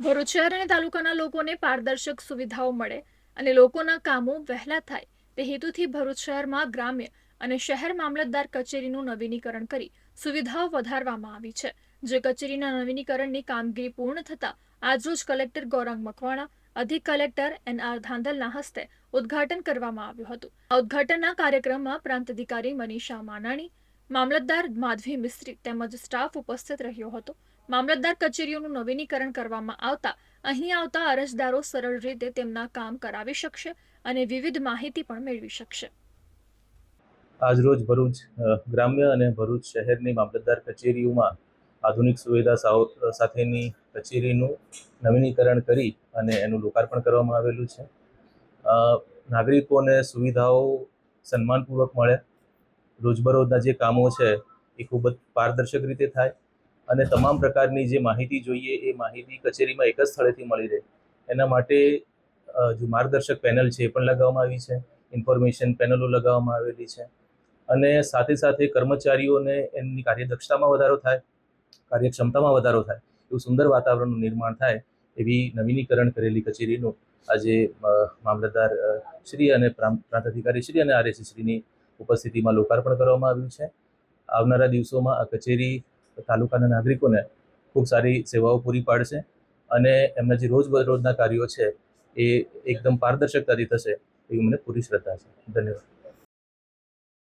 ભરૂચ અને તાલુકાના લોકોને પારદર્શક સુવિધાઓ મળે અને લોકોના કામો વહેલા થાય, તે હેતુથી ભરૂચ શહેરમાં ગ્રામ્ય અને શહેર મામલતદાર કચેરીનું નવીનીકરણ કરી સુવિધાઓ વધારવામાં આવી છે. જે કચેરીના નવીનીકરણની કામગીરી પૂર્ણ થતાં આજરોજ કલેક્ટર ગૌરાંગ મકવાણા, અધિક કલેક્ટર એન આર ધાંધલના હસ્તે ઉદ્ઘાટન કરવામાં આવ્યું હતું. આ ઉદ્ઘાટનના કાર્યક્રમમાં પ્રાંત અધિકારી મનીષા માનાણી મામલતદાર માધવી મિસ્ત્રી તેમજ સ્ટાફ ઉપસ્થિત રહ્યો હતો. મામલતદાર કચેરીઓનું નવીનીકરણ કરવામાં આવતા, અહીં આવતા અરજદારો સરળ રીતે તેમના કામ કરાવી શકશે અને વિવિધ માહિતી પણ મેળવી શકશે. આજરોજ ભરૂચ ગ્રામ્ય અને ભરૂચ શહેરની મામલતદાર કચેરીઓમાં આધુનિક સુવિધા સાવ- સાથેની કચેરીનું નવીનીકરણ કરી અને એનું લોકાર્પણ કરવામાં આવેલું છે. નાગરિકોને સુવિધાઓ સન્માનપૂર્વક મળે રોજબરોજના જે કામો છે એ ખૂબ જ પારદર્શક રીતે થાય અને તમામ પ્રકારની જે માહિતી જોઈએ એ માહિતી કચેરીમાં એક જ સ્થળેથી મળી રહે. એના માટે જે માર્ગદર્શક પેનલ છે એ પણ લગાવવામાં આવી છે, ઇન્ફોર્મેશન પેનલો લગાવવામાં આવેલી છે અને સાથે સાથે કર્મચારીઓને એમની કાર્યદક્ષતામાં વધારો થાય, કાર્યક્ષમતામાં વધારો થાય, એવું સુંદર વાતાવરણનું નિર્માણ થાય એવી નવીનીકરણ કરેલી કચેરીનું આજે મામલતદાર શ્રી અને પ્રાંત અધિકારી શ્રી અને આરએસી શ્રીની ઉપસ્થિતિમાં લોકાર્પણ કરવામાં આવ્યું છે. આવનારા દિવસોમાં આ કચેરી તાલુકાના નાગરિકોને ખૂબ સારી સેવાઓ પૂરી પાડશે અને એમના જે રોજબરોજના કાર્યો છે એ એકદમ પારદર્શકતાથી થશે એવી મને પૂરી શ્રદ્ધા છે. ધન્યવાદ.